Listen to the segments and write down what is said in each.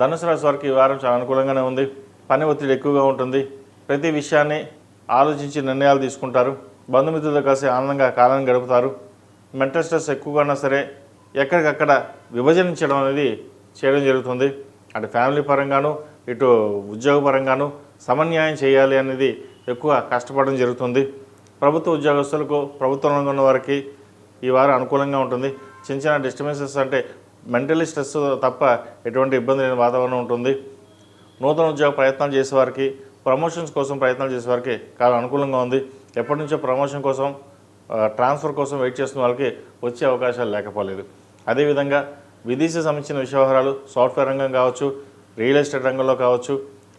ధనుసు రాశి వారికి ఈ వారం చాలా అనుకూలంగానే ఉంది. పని ఒత్తిడి ఎక్కువగా ఉంటుంది. ప్రతి విషయాన్ని ఆలోచించి నిర్ణయాలు తీసుకుంటారు. బంధుమిత్రులతో కలిసి ఆనందంగా కాలాన్ని గడుపుతారు. మెంటల్ స్ట్రెస్ ఎక్కువగా ఉన్నా సరే ఎక్కడికక్కడ విభజనించడం అనేది చేయడం జరుగుతుంది. అటు ఫ్యామిలీ పరంగాను ఇటు ఉద్యోగ పరంగాను సమన్యాయం చేయాలి అనేది ఎక్కువ కష్టపడడం జరుగుతుంది. ప్రభుత్వ ఉద్యోగస్తులకు ప్రభుత్వ ఉన్న వారికి ఈ వారం అనుకూలంగా ఉంటుంది. చిన్న చిన్న డిస్టర్బెన్సెస్ అంటే మెంటలీ స్ట్రెస్ తప్ప ఎటువంటి ఇబ్బంది లేని వాతావరణం ఉంటుంది. నూతన ఉద్యోగ ప్రయత్నాలు చేసేవారికి ప్రమోషన్స్ కోసం ప్రయత్నాలు చేసేవారికి చాలా అనుకూలంగా ఉంది. ఎప్పటి నుంచో ప్రమోషన్ కోసం ట్రాన్స్ఫర్ కోసం వెయిట్ చేస్తున్న వాళ్ళకి వచ్చే అవకాశాలు లేకపోలేదు. అదేవిధంగా విదేశీ సంబంధించిన వ్యవహారాలు సాఫ్ట్వేర్ రంగం కావచ్చు రియల్ ఎస్టేట్ రంగంలో కావచ్చు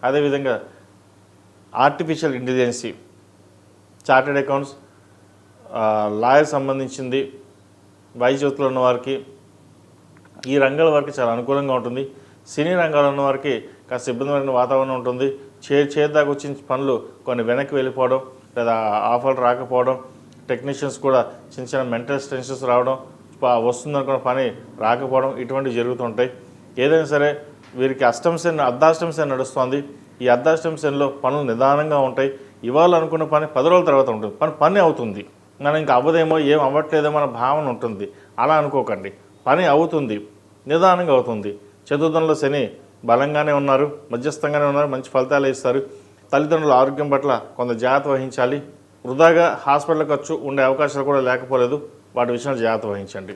అదేవిధంగా artificial intelligence chartered accounts lawyer సంబంధించింది వైద్యుతులు ఉన్న వారికి ఈ రంగాల వారికి చాలా అనుకూలంగా ఉంటుంది. సినీ రంగాల్లో ఉన్న వారికి కాస్త ఇబ్బందికరమైన వాతావరణం ఉంటుంది. చే చేద్దాకు వచ్చిన పనులు కొన్ని వెనక్కి వెళ్ళిపోవడం లేదా ఆఫర్లు రాకపోవడం టెక్నీషియన్స్ కూడా చిన్న చిన్న మెంటల్ టెన్షన్స్ రావడం వస్తుందనుకున్న పని రాకపోవడం ఇటువంటివి జరుగుతుంటాయి ఏదైనా సరే వీరికి అష్టమ శని నడుస్తుంది. ఈ అర్ధాష్టమ పనులు నిదానంగా ఉంటాయి. ఇవాళ అనుకున్న పని పది రోజుల తర్వాత ఉంటుంది. పని పని అవుతుంది. మనం ఇంకా అవ్వదేమో ఏం అవ్వట్లేదో మన భావన ఉంటుంది. అలా అనుకోకండి. పని అవుతుంది నిదానంగా అవుతుంది. చతుర్థంలో శని బలంగానే ఉన్నారు మధ్యస్థంగానే ఉన్నారు మంచి ఫలితాలు ఇస్తారు. తల్లిదండ్రుల ఆరోగ్యం పట్ల కొంత జాగ్రత్త వహించాలి. వృధాగా హాస్పిటల్ ఖర్చు ఉండే అవకాశాలు కూడా లేకపోలేదు. వాటి విషయంలో జాగ్రత్త వహించండి.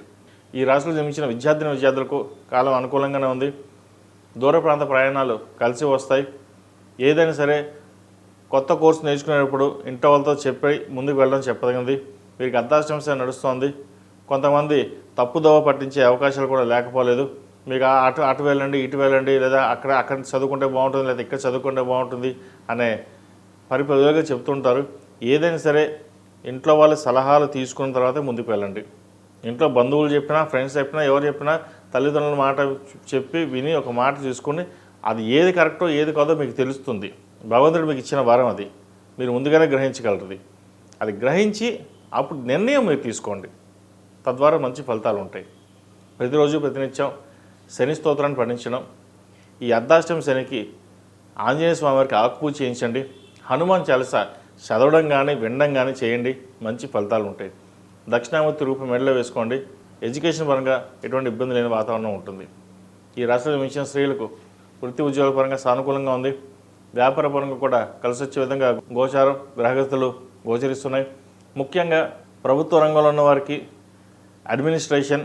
ఈ రాష్ట్రంలో జన్మించిన విద్యార్థిని విద్యార్థులకు కాలం అనుకూలంగానే ఉంది. దూర ప్రాంత ప్రయాణాలు కలిసి వస్తాయి. ఏదైనా సరే కొత్త కోర్సు నేర్చుకునేటప్పుడు ఇంట్లో వాళ్ళతో చెప్పి ముందుకు వెళ్ళడం చెప్పదగింది వీరికి అర్ధాష్టంశ నడుస్తోంది. కొంతమంది తప్పుదోవ పట్టించే అవకాశాలు కూడా లేకపోలేదు. మీకు అటు అటు వెళ్ళండి ఇటు వెళ్ళండి లేదా అక్కడ అక్కడ చదువుకుంటే బాగుంటుంది లేదా ఇక్కడ చదువుకుంటే బాగుంటుంది అనే పరిపదులుగా చెప్తుంటారు. ఏదైనా సరే ఇంట్లో వాళ్ళ సలహాలు తీసుకున్న తర్వాత ముందుకు వెళ్ళండి. ఇంట్లో బంధువులు చెప్పినా ఫ్రెండ్స్ చెప్పినా ఎవరు చెప్పినా తల్లిదండ్రుల మాట చెప్పి విని ఒక మాట తీసుకుని అది ఏది కరెక్టో ఏది కాదో మీకు తెలుస్తుంది. భగవంతుడు మీకు ఇచ్చిన వరం అది. మీరు ముందుగానే గ్రహించగలరు అది గ్రహించి అప్పుడు నిర్ణయం మీరు తీసుకోండి. తద్వారా మంచి ఫలితాలు ఉంటాయి. ప్రతిరోజు ప్రతినిత్యం శని స్తోత్రాన్ని పఠించడం ఈ అర్ధాష్టమ శనికి ఆంజనేయ స్వామి వారికి ఆకుపూజ చేయించండి. హనుమాన్ చాలీస చదవడం కానీ వినడం కానీ చేయండి. మంచి ఫలితాలు ఉంటాయి. దక్షిణామూర్తి రూపం మెడలో వేసుకోండి. ఎడ్యుకేషన్ పరంగా ఎటువంటి ఇబ్బంది లేని వాతావరణం ఉంటుంది. ఈ రాష్ట్రంలో మించిన స్త్రీలకు వృత్తి ఉద్యోగ పరంగా సానుకూలంగా ఉంది. వ్యాపార పరంగా కూడా కలిసి వచ్చే విధంగా గోచారం గ్రహగతులు గోచరిస్తున్నాయి. ముఖ్యంగా ప్రభుత్వ రంగంలో ఉన్న వారికి అడ్మినిస్ట్రేషన్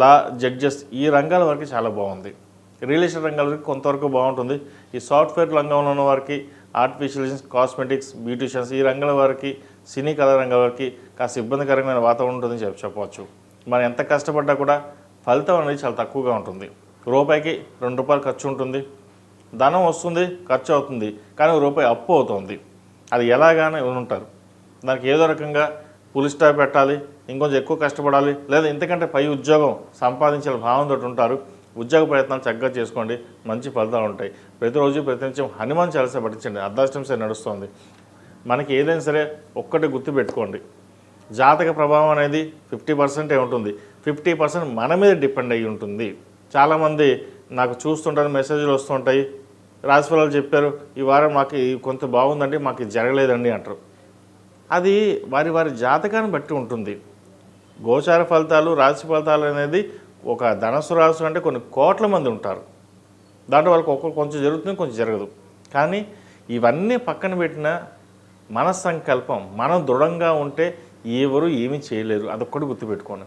లా జడ్జెస్ ఈ రంగాల వరకు చాలా బాగుంది. రియల్ ఎస్టేట్ రంగాల వరకు కొంతవరకు బాగుంటుంది. ఈ సాఫ్ట్వేర్ రంగంలో ఉన్న వారికి ఆర్టిఫిషియల్ కాస్మెటిక్స్ బ్యూటిషియన్స్ ఈ రంగాల వారికి సినీ కళా రంగాల వారికి కాస్త ఇబ్బందికరమైన వాతావరణం ఉంటుందని చెప్పి చెప్పవచ్చు. మనం ఎంత కష్టపడ్డా కూడా ఫలితం అనేది చాలా తక్కువగా ఉంటుంది. రూపాయికి రెండు రూపాయలు ఖర్చు ఉంటుంది. ధనం వస్తుంది ఖర్చు అవుతుంది. కానీ రూపాయి అప్పు అవుతుంది. అది ఎలాగానే ఉంటారు దానికి ఏదో రకంగా పులి స్టాప్ పెట్టాలి ఇంకొంచెం ఎక్కువ కష్టపడాలి లేదా ఇంతకంటే పై ఉద్యోగం సంపాదించాలి భావంతో ఉంటారు. ఉద్యోగ ప్రయత్నాలు చక్కగా చేసుకోండి మంచి ఫలితాలు ఉంటాయి. ప్రతిరోజు ప్రతి ప్రతినిత్యం హనుమాన్ చాలీసా పట్టించండి అర్ధాష్టం సరే నడుస్తుంది. మనకి ఏదైనా సరే ఒక్కటి గుర్తుపెట్టుకోండి జాతక ప్రభావం అనేది ఫిఫ్టీ పర్సెంటే ఉంటుంది. ఫిఫ్టీ పర్సెంట్ మన మీద డిపెండ్ అయ్యి ఉంటుంది. చాలామంది నాకు చూస్తుంటారు మెసేజ్లు వస్తుంటాయి. రాశిఫలాలు చెప్పారు ఈ వారం మాకు కొంత బాగుందండి మాకు జరగలేదండి అంటారు. అది వారి వారి జాతకాన్ని బట్టి ఉంటుంది. గోచార ఫలితాలు రాశి ఫలితాలు అనేది ఒక ధనస్సు రాశి అంటే కొన్ని కోట్ల మంది ఉంటారు. దాంట్లో వాళ్ళకి ఒక్కొక్క కొంచెం జరుగుతుంది కొంచెం జరగదు. కానీ ఇవన్నీ పక్కన పెట్టిన మన సంకల్పం మనం దృఢంగా ఉంటే ఎవరు ఏమీ చేయలేరు. అదొక్కటి గుర్తుపెట్టుకోండి.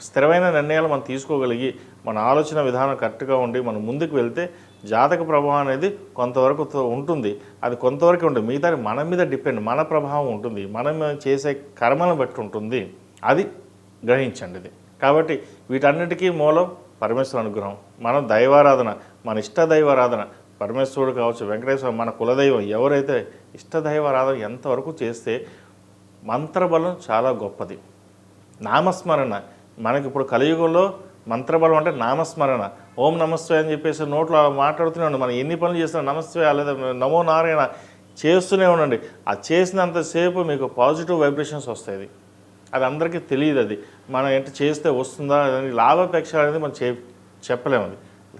స్థిరమైన నిర్ణయాలు మనం తీసుకోగలిగి మన ఆలోచన విధానం కరెక్ట్గా ఉండి మనం ముందుకు వెళ్తే జాతక ప్రభావం అనేది కొంతవరకు ఉంటుంది. అది కొంతవరకు ఉంటుంది. మిగతా మన మీద డిపెండ్ మన ప్రభావం ఉంటుంది. మనం చేసే కర్మలను బట్టి ఉంటుంది. అది గ్రహించండి ఇది. కాబట్టి వీటన్నిటికీ మూలం పరమేశ్వర అనుగ్రహం. మన దైవారాధన మన ఇష్ట దైవారాధన పరమేశ్వరుడు కావచ్చు వెంకటేశ్వర మన కులదైవం ఎవరైతే ఇష్టదైవారాధన ఎంతవరకు చేస్తే మంత్రబలం చాలా గొప్పది. నామస్మరణ మనకి ఇప్పుడు కలియుగంలో మంత్రబలం అంటే నామస్మరణ. ఓం నమస్తే అని చెప్పేసి నోట్లో మాట్లాడుతూనే ఉండండి. మనం ఎన్ని పనులు చేస్తున్నా నమస్తే లేదా నమో నారాయణ చేస్తూనే ఉండండి. ఆ చేసినంతసేపు మీకు పాజిటివ్ వైబ్రేషన్స్ వస్తాయి. అది అందరికీ తెలియదు అది. మనం ఏంటి చేస్తే వస్తుందా అని లాభాపేక్ష అనేది మనం చే చెప్పలేము అది.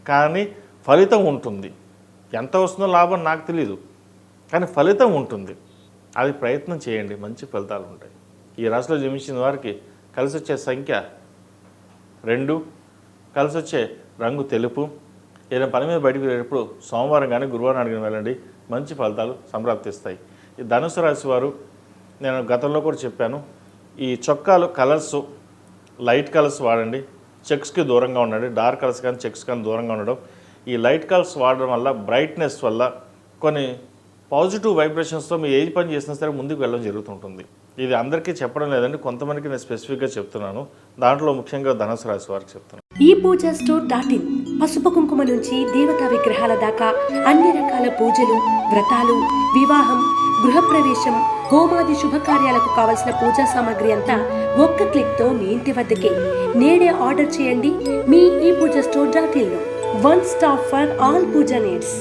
కానీ ఫలితం ఉంటుంది. ఎంత వస్తుందో లాభం నాకు తెలియదు కానీ ఫలితం ఉంటుంది. అది ప్రయత్నం చేయండి. మంచి ఫలితాలు ఉంటాయి. ఈ రాశిలో జన్మించిన వారికి కలిసి వచ్చే సంఖ్య రెండు కలిసి వచ్చే రంగు తెలుపు. ఏదైనా పని మీద బయటకు వెళ్ళేటప్పుడు సోమవారం కానీ గురువారం అడిగిన వెళ్ళండి. మంచి ఫలితాలు సంప్రాప్తిస్తాయి. ఈ ధనుసు రాశి వారు నేను గతంలో కూడా చెప్పాను ఈ చొక్కాలు కలర్స్ లైట్ కలర్స్ వాడండి. చెక్స్కి దూరంగా ఉండండి. డార్క్ కలర్స్ కానీ చెక్స్ కానీ దూరంగా ఉండడం. ఈ లైట్ కలర్స్ వాడడం వల్ల బ్రైట్నెస్ వల్ల కొన్ని పాజిటివ్ వైబ్రేషన్స్తో మీరు ఏ పని చేసినా సరే ముందుకు వెళ్ళడం జరుగుతుంటుంది. ఇది అందరికీ చెప్పడం లేదండి కొంతమందికి నేను స్పెసిఫిక్గా చెప్తున్నాను. దాంట్లో ముఖ్యంగా ధనుసు రాశి వారికి చెప్తున్నాను. ఈ పూజ స్టోర్ డాట్ ఇన్ పసుపు కుంకుమ నుంచి దేవతా విగ్రహాల దాకా అన్ని రకాల పూజలు వ్రతాలు వివాహం గృహప్రవేశం హోమాది శుభకార్యాలకు కావలసిన పూజా సామాగ్రి అంతా ఒక్క క్లిక్తో మీ ఇంటి వద్దకే. నేడే ఆర్డర్ చేయండి మీ ఈ పూజ store dot ఇన్లో one stop for all pooja needs.